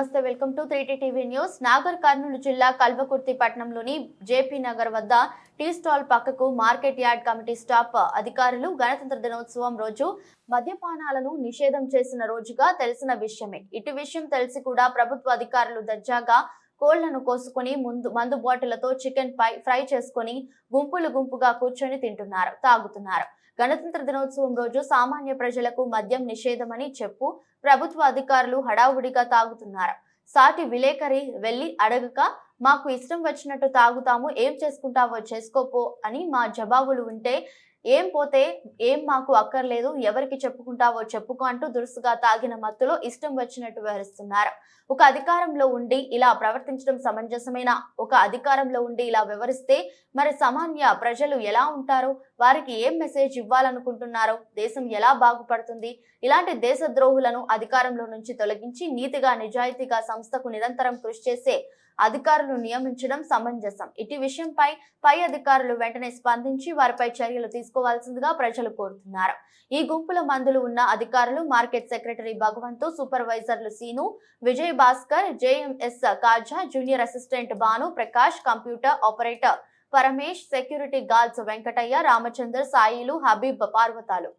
నమస్తే welcome to three T TV news. Nagarkurnool జిల్లా కల్వకుర్తి పట్టణంలోని జేపీ నగర్ వద్ద టీ స్టాల్ పక్కకు మార్కెట్ యార్డ్ కమిటీ స్టాఫ్ అధికారులు గణతంత్ర దినోత్సవం రోజు మద్యపానాలను నిషేధం చేసిన రోజుగా తెలిసిన విషయమే. ఇటు విషయం తెలిసి కూడా ప్రభుత్వ అధికారులు దర్జాగా కోళ్ళను కోసుకొని ముందు మందు బాటిళ్ళతో చికెన్ పై ఫ్రై చేసుకొని గుంపులు గుంపుగా కూర్చొని తింటున్నారు తాగుతున్నారు. గణతంత్ర దినోత్సవం రోజు సామాన్య ప్రజలకు మద్యం నిషేధమని చెప్పు ప్రభుత్వ అధికారులు హడావుడిగా తాగుతున్నారు. సాటి విలేకరి వెళ్ళి అడగక మాకు ఇష్టం వచ్చినట్టు తాగుతాము ఏం చేసుకుంటావో చేసుకోపో అని మా జవాబులు ఉంటే ఏం పోతే ఏం మాకు అక్కర్లేదు ఎవరికి చెప్పుకుంటావో చెప్పుకో అంటూ దురుసుగా తాగిన మత్తులో ఇష్టం వచ్చినట్టు వ్యవహరిస్తున్నారు. ఒక అధికారంలో ఉండి ఇలా ప్రవర్తించడం సమంజసమైన? ఒక అధికారంలో ఉండి ఇలా వ్యవహరిస్తే మరి సామాన్య ప్రజలు ఎలా ఉంటారు? వారికి ఏం మెసేజ్ ఇవ్వాలనుకుంటున్నారో? దేశం ఎలా బాగుపడుతుంది? ఇలాంటి దేశద్రోహులను అధికారంలో నుంచి తొలగించి నీతిగా నిజాయితీగా సంస్థకు నిరంతరం కృషి చేసే అధికారులు నియమించడం సమంజసం. ఇటు విషయంపై పై అధికారులు వెంటనే స్పందించి వారిపై చర్యలు తీసుకోవాల్సిందిగా ప్రజలు కోరుతున్నారు. ఈ గుంపుల మందులు ఉన్న అధికారులు మార్కెట్ సెక్రటరీ భగవంతు సూపర్వైజర్లు Seenu Vijay Bhaskar JMS Khaja junior assistant Bhanu Prakash computer operator Paramesh security guards Venkataiah Ramachandar Sailu Habeeb Parvathalu.